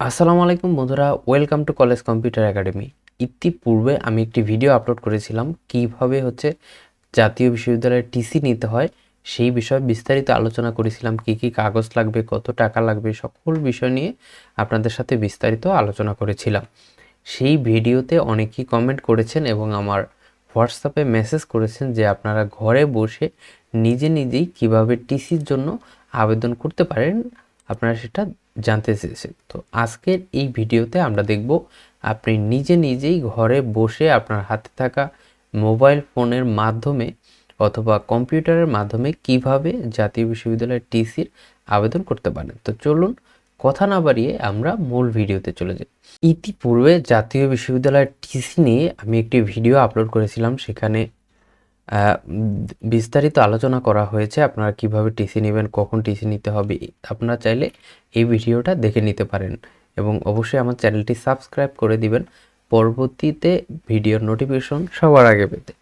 আসসালামু আলাইকুম বন্ধুরা, welcome to college computer academy. ইতিপূর্বে আমি একটি ভিডিও আপলোড করেছিলাম, কীভাবে হচ্ছে জাতীয় বিশ্ববিদ্যালয়ের টিসি নিতে হয়, সেই বিষয়ে বিস্তারিত আলোচনা করেছিলাম, কি কি কাগজ লাগবে, কত টাকা লাগবে, সকল বিষয় নিয়ে আপনাদের সাথে বিস্তারিত আলোচনা করেছিলাম। সেই ভিডিওতে অনেকেই কমেন্ট করেছেন এবং আমার হোয়াটসঅ্যাপে মেসেজ করেছেন যে আপনারা ঘরে বসে নিজে নিজেই কীভাবে টিসির জন্য আবেদন করতে পারেন, আপনারা সেটা জানতে চেয়েছেন তো আজকের এই ভিডিওতে আমরা দেখব আপনি নিজে নিজেই ঘরে বসে আপনার হাতে থাকা মোবাইল ফোনের মাধ্যমে অথবা কম্পিউটারের মাধ্যমে কীভাবে জাতীয় বিশ্ববিদ্যালয়ের টিসির আবেদন করতে পারেন। তো চলুন কথা না বাড়িয়ে আমরা মূল ভিডিওতে চলে যাই। ইতিপূর্বে জাতীয় বিশ্ববিদ্যালয়ের টিসি নিয়ে আমি একটি ভিডিও আপলোড করেছিলাম, সেখানে বিস্তারিত আলোচনা করা হয়েছে আপনারা কীভাবে টিসি নেবেন, কখন টিসি নিতে হবে আপনারা চাইলে এই ভিডিওটা দেখে নিতে পারেন। এবং অবশ্যই আমার চ্যানেলটি সাবস্ক্রাইব করে দিবেন, পরবর্তীতে ভিডিওর নোটিফিকেশন সবার আগে পেতে।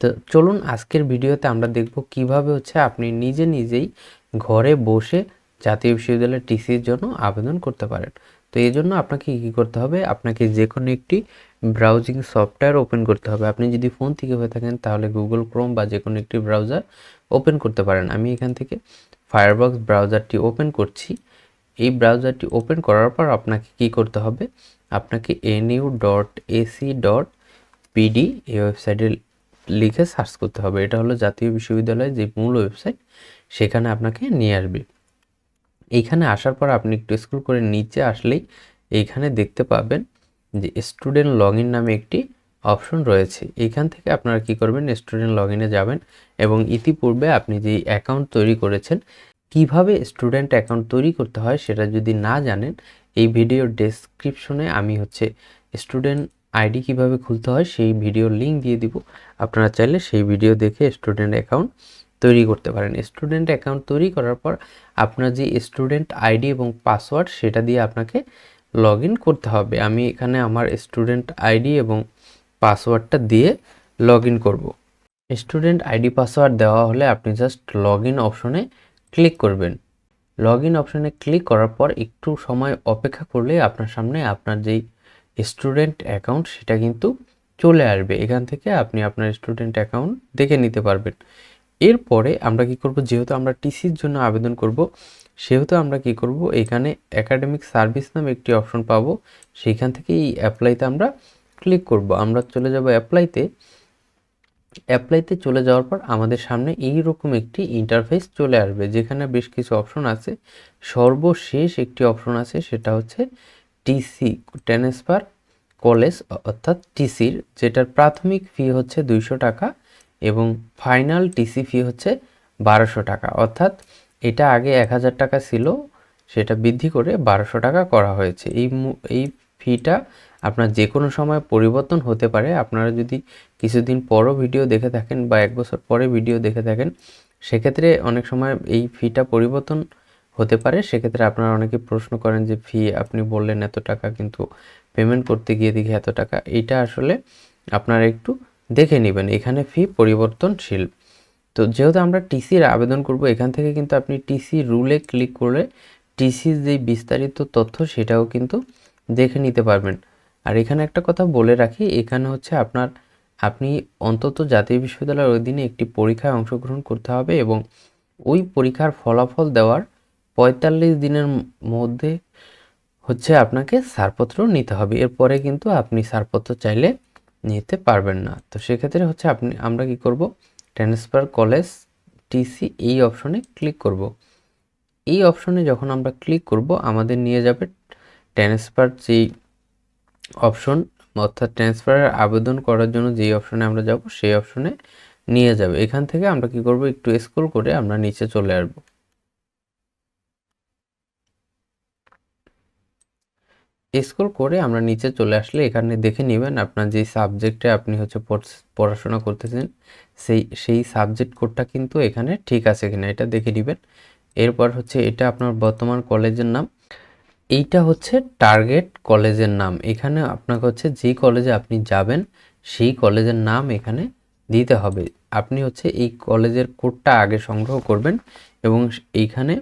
তো চলুন আজকের ভিডিওতে আমরা দেখব কীভাবে হচ্ছে আপনি নিজে নিজেই ঘরে বসে জাতীয় বিশ্ববিদ্যালয়ের টিসির জন্য আবেদন করতে পারেন। তো এই জন্য আপনাকে কী করতে হবে, আপনাকে যে কোনো একটি ব্রাউজিং সফটওয়্যার ওপেন করতে হবে। আপনি যদি ফোন থেকে হয়ে থাকেন, তাহলে গুগল ক্রোম বা যে কোনো একটি ব্রাউজার ওপেন করতে পারেন। আমি এখান থেকে ফায়ারবক্স ব্রাউজারটি ওপেন করছি। এই ব্রাউজারটি ওপেন করার পর আপনাকে কি করতে হবে? আপনাকে NU dot AC dot PD এই ওয়েবসাইটে লিখে সার্চ করতে হবে। এটা হলো জাতীয় বিশ্ববিদ্যালয়ের যে মূল ওয়েবসাইট সেখানে আপনাকে নিয়ে আসবে। এইখানে আসার পর আপনি একটু স্ক্রল করে নিচে আসলেই এইখানে দেখতে পাবেন যে স্টুডেন্ট লগ ইন নামে একটি অপশন রয়েছে, এখান থেকে আপনারা কি করবেন? স্টুডেন্ট লগ ইনে যাবেন এবং ইতিপূর্বে আপনি যে অ্যাকাউন্ট তৈরি করেছেন, কীভাবে স্টুডেন্ট অ্যাকাউন্ট তৈরি করতে হয় সেটা যদি না জানেন, এই ভিডিওর ডেসক্রিপশনে আমি হচ্ছে স্টুডেন্ট আইডি কীভাবে খুলতে হয় সেই ভিডিওর লিঙ্ক দিয়ে দিব। আপনারা চাইলে সেই ভিডিও দেখে স্টুডেন্ট অ্যাকাউন্ট তৈরি করতে পারেন। স্টুডেন্ট অ্যাকাউন্ট তৈরি করার পর আপনার যে স্টুডেন্ট আইডি এবং পাসওয়ার্ড সেটা দিয়ে আপনাকে লগ ইন করতে হবে। আমি এখানে আমার স্টুডেন্ট আইডি এবং পাসওয়ার্ডটা দিয়ে লগ ইন করব স্টুডেন্ট আইডি পাসওয়ার্ড দেওয়া হলে আপনি জাস্ট লগ ইন অপশনে ক্লিক করবেন। লগ ইন অপশনে ক্লিক করার পর একটু সময় অপেক্ষা করলে আপনার সামনে আপনার যেই স্টুডেন্ট অ্যাকাউন্ট সেটা কিন্তু চলে আসবে। এখান থেকে আপনি আপনার স্টুডেন্ট অ্যাকাউন্ট দেখে নিতে পারবেন। এরপরে আমরা কি করব? যেহেতু আমরা টিসির জন্য আবেদন করব সেহেতু আমরা কি করব? এখানে একাডেমিক সার্ভিস নামে একটি অপশন পাবো। সেইখান থেকে এই অ্যাপ্লাইতে আমরা ক্লিক করব। আমরা চলে যাব অ্যাপ্লাইতে অ্যাপ্লাইতে চলে যাওয়ার পর আমাদের সামনে এই রকম একটি ইন্টারফেস চলে আসবে, যেখানে বেশ কিছু অপশন আছে। সর্বশেষ একটি অপশন আছে, সেটা হচ্ছে টিসি ট্রান্সফার কলেজ অর্থাৎ টিসির যেটার প্রাথমিক ফি হচ্ছে দুইশো টাকা এবং ফাইনাল টিসি ফি হচ্ছে বারোশো টাকা। অর্থাৎ এটা আগে এক হাজার টাকা ছিল, সেটা বৃদ্ধি করে বারোশো টাকা করা হয়েছে। এই এই ফিটা আপনার যে কোনো সময় পরিবর্তন হতে পারে। আপনারা যদি কিছুদিন পরও ভিডিও দেখে থাকেন বা এক বছর পরে ভিডিও দেখে থাকেন, সেক্ষেত্রে অনেক সময় এই ফিটা পরিবর্তন হতে পারে। সেক্ষেত্রে আপনারা অনেকে প্রশ্ন করেন যে, ফি, আপনি বললেন এত টাকা, কিন্তু পেমেন্ট করতে গিয়ে দেখি এত টাকা। এইটা আসলে আপনারা একটু দেখে নেবেন। এখানে ফি পরিবর্তনশীল। তো যেহেতু আমরা টিসির আবেদন করব, এখান থেকে কিন্তু আপনি টিসি রুলে ক্লিক করে টিসির যে বিস্তারিত তথ্য সেটাও কিন্তু দেখে নিতে পারবেন। আর এখানে একটা কথা বলে রাখি, এখানে হচ্ছে আপনার, আপনি অন্তত জাতীয় বিশ্ববিদ্যালয়ের অধীনে একটি পরীক্ষায় অংশগ্রহণ করতে হবে এবং ওই পরীক্ষার ফলাফল দেওয়ার পঁয়তাল্লিশ দিনের মধ্যে হচ্ছে আপনাকে ছাড়পত্র নিতে হবে। এরপরে কিন্তু আপনি ছাড়পত্র চাইলে নিতে পারবেন না। তো সেক্ষেত্রে হচ্ছে আপনি, আমরা কি করব? ট্রান্সফার কলেজ টিসি এই অপশনে ক্লিক করব। এই অপশনে যখন আমরা ক্লিক করব, আমাদের নিয়ে যাবে ট্রান্সফার যেই অপশন অর্থাৎ ট্রান্সফারের আবেদন করার জন্য যেই অপশনে আমরা যাব, সেই অপশনে নিয়ে যাবে। এখান থেকে আমরা কি করব, একটু স্ক্রল করে আমরা নিচে চলে আসব। স্ক্রল করে আমরা নিচে চলে আসলে এখানে দেখে নেবেন আপনার যে সাবজেক্টে আপনি হচ্ছে পড়াশোনা করতেছেন সেই সেই সাবজেক্ট কোডটা কিন্তু এখানে ঠিক আছে কিনা এটা দেখে নেবেন। এরপর হচ্ছে এটা আপনার বর্তমান কলেজের নাম। এইটা হচ্ছে টার্গেট কলেজের নাম। এখানে আপনাকে হচ্ছে যে কলেজে আপনি যাবেন, সেই কলেজের নাম এখানে দিতে হবে। আপনি হচ্ছে এই কলেজের কোডটা আগে সংগ্রহ করবেন এবং এইখানে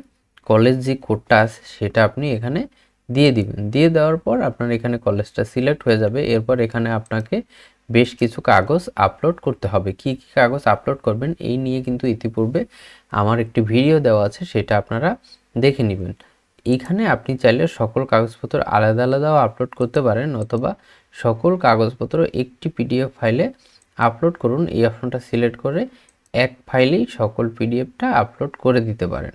কলেজ যে কোডটা আছে সেটা আপনি এখানে দিয়ে দিবেন। দিয়ে দেওয়ার পর আপনার এখানে কলেজটা সিলেক্ট হয়ে যাবে। এরপর এখানে আপনাকে বেশ কিছু কাগজ আপলোড করতে হবে। কি কি কাগজ আপলোড করবেন এই নিয়ে কিন্তু ইতিপূর্বে আমার একটি ভিডিও দেওয়া আছে, সেটা আপনারা দেখে নেবেন। এখানে আপনি চাইলে সকল কাগজপত্র আলাদা আলাদাও আপলোড করতে পারেন, অথবা সকল কাগজপত্র একটি পিডিএফ ফাইলে আপলোড করুন। এই অপশনটা সিলেক্ট করে এক ফাইলেই সকল পিডিএফটা আপলোড করে দিতে পারেন।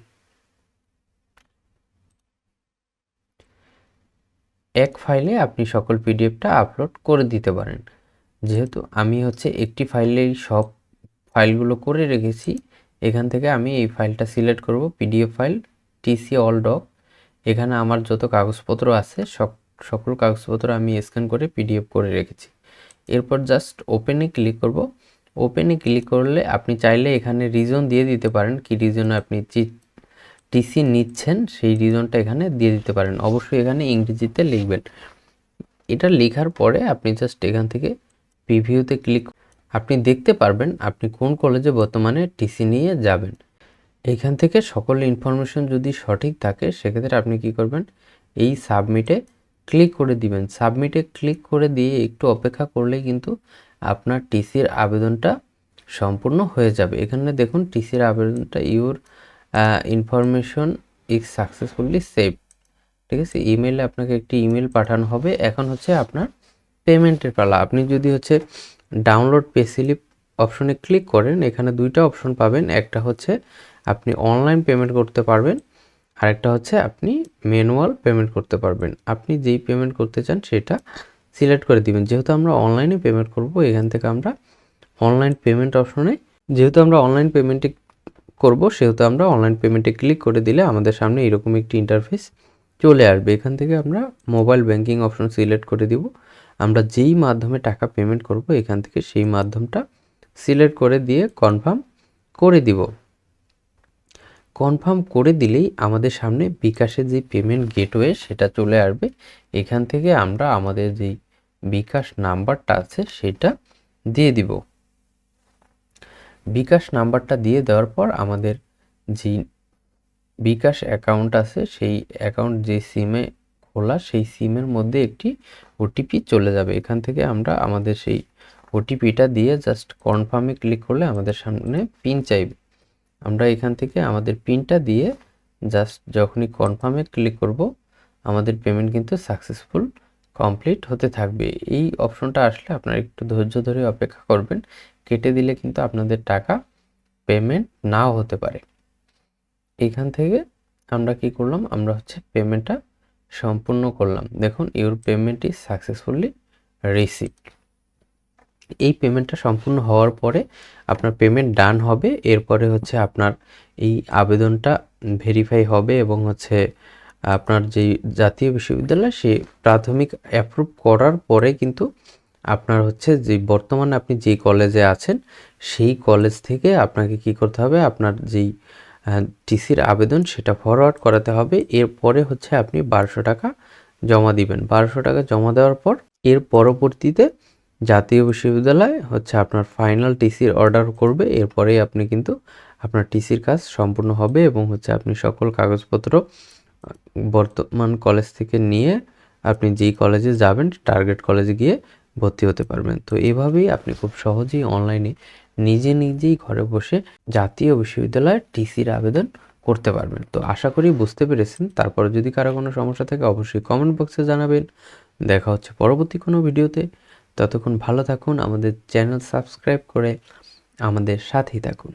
এক ফাইলে আপনি সকল পিডিএফটা আপলোড করে দিতে পারেন। যেহেতু আমি হচ্ছে একটি ফাইলেই সব ফাইলগুলো করে রেখেছি, এখান থেকে আমি এই ফাইলটা সিলেক্ট করব, PDF file, TC all doc. এখানে আমার যত কাগজপত্র আছে, সব, সকল কাগজপত্র আমি স্ক্যান করে পিডিএফ করে রেখেছি। এরপর জাস্ট ওপেনে ক্লিক করব। ওপেনে ক্লিক করলে আপনি চাইলে এখানে রিজন দিয়ে দিতে পারেন, কি রিজনে আপনি টিসি নিচ্ছেন, সেই রিজনটা এখানে দিয়ে দিতে পারেন। অবশ্যই এখানে ইংরেজিতে লিখবেন। এটা লেখার পরে আপনি জাস্ট এখান থেকে প্রিভিউতে ক্লিক আপনি দেখতে পারবেন আপনি কোন কলেজে বর্তমানে টিসি নিয়ে যাবেন। এখান থেকে সকল ইনফরমেশন যদি সঠিক থাকে, সেক্ষেত্রে আপনি কি করবেন? এই সাবমিটে ক্লিক করে দিবেন। সাবমিটে ক্লিক করে দিয়ে একটু অপেক্ষা করলেই কিন্তু আপনার টিসির আবেদনটা সম্পূর্ণ হয়ে যাবে। এখানে দেখুন টিসির আবেদনটা your information is successfully save ঠিক আছে? ইমেলে আপনাকে একটি ইমেল পাঠানো হবে। এখন হচ্ছে আপনার পেমেন্টের পালা। আপনি যদি হচ্ছে ডাউনলোড পে স্লিপ অপশনে ক্লিক করেন, এখানে দুইটা অপশন পাবেন। একটা হচ্ছে আপনি অনলাইন পেমেন্ট করতে পারবেন আরেকটা হচ্ছে আপনি ম্যানুয়াল পেমেন্ট করতে পারবেন। আপনি যেই পেমেন্ট করতে চান সেটা সিলেক্ট করে দিবেন। যেহেতু আমরা অনলাইনে পেমেন্ট করব, এখান থেকে আমরা অনলাইন পেমেন্ট অপশনে যেহেতু আমরা অনলাইন পেমেন্টে করব, সেহেতু আমরা অনলাইন পেমেন্টে ক্লিক করে দিলে আমাদের সামনে এরকম একটি ইন্টারফেস চলে আসবে। এখান থেকে আমরা মোবাইল ব্যাংকিং অপশন সিলেক্ট করে দিব। আমরা যেই মাধ্যমে টাকা পেমেন্ট করব, এখান থেকে সেই মাধ্যমটা সিলেক্ট করে দিয়ে কনফার্ম করে দিব। কনফার্ম করে দিলেই আমাদের সামনে বিকাশের যে পেমেন্ট গেটওয়ে সেটা চলে আসবে। এখান থেকে আমরা আমাদের যেই বিকাশ নাম্বারটা আছে, সেটা দিয়ে দিব। বিকাশ নাম্বারটা দিয়ে দেওয়ার পর আমাদের যে বিকাশ অ্যাকাউন্ট আছে, সেই অ্যাকাউন্ট যে সিমে খোলা, সেই সিমের মধ্যে একটি ওটিপি চলে যাবে। এখান থেকে আমরা আমাদের সেই ওটিপিটা দিয়ে জাস্ট কনফার্মে ক্লিক করলে আমাদের সামনে পিন চাইবে। আমরা এখান থেকে আমাদের পিনটা দিয়ে জাস্ট যখনই কনফার্মে ক্লিক করব, আমাদের পেমেন্ট কিন্তু সাকসেসফুল কমপ্লিট হতে থাকবে। এই অপশনটা আসলে আপনারা একটু ধৈর্য ধরে অপেক্ষা করবেন, কেটে দিলে কিন্তু আপনাদের টাকা পেমেন্ট নাও হতে পারে। এখান থেকে আমরা কি করলাম, আমরা হচ্ছে পেমেন্টটা সম্পূর্ণ করলাম। দেখুন your payment is successfully received এই পেমেন্টটা সম্পূর্ণ হওয়ার পরে আপনার পেমেন্ট ডান হবে। এরপরে হচ্ছে আপনার এই আবেদনটা ভেরিফাই হবে এবং হচ্ছে আপনার যেই জাতীয় বিশ্ববিদ্যালয়, সে প্রাথমিক অ্যাপ্রুভ করার পরে কিন্তু আপনার হচ্ছে যে বর্তমানে আপনি যেই কলেজে আছেন, সেই কলেজ থেকে আপনাকে কি করতে হবে? আপনার যেই টিসির আবেদন সেটা ফরওয়ার্ড করাতে হবে। এরপরে হচ্ছে আপনি বারোশো টাকা জমা দিবেন। বারোশো টাকা জমা দেওয়ার পর এর পরবর্তীতে জাতীয় বিশ্ববিদ্যালয় হচ্ছে আপনার ফাইনাল টিসির অর্ডার করবে। এরপরেই আপনি কিন্তু আপনার টিসির কাজ সম্পূর্ণ হবে এবং হচ্ছে আপনি সকল কাগজপত্র বর্তমান কলেজ থেকে নিয়ে আপনি যেই কলেজে যাবেন টার্গেট কলেজে গিয়ে ভর্তি হতে পারবেন। তো এভাবেই আপনি খুব সহজেই অনলাইনে নিজে নিজেই ঘরে বসে জাতীয় বিশ্ববিদ্যালয়ের টিসির আবেদন করতে পারবেন। তো আশা করি বুঝতে পেরেছেন। তারপরে যদি কারও কোনো সমস্যা থাকে, অবশ্যই কমেন্ট বক্সে জানাবেন। দেখা হচ্ছে পরবর্তী কোনো ভিডিওতে। ততক্ষণ ভালো থাকুন, আমাদের চ্যানেল সাবস্ক্রাইব করে আমাদের সাথেই থাকুন।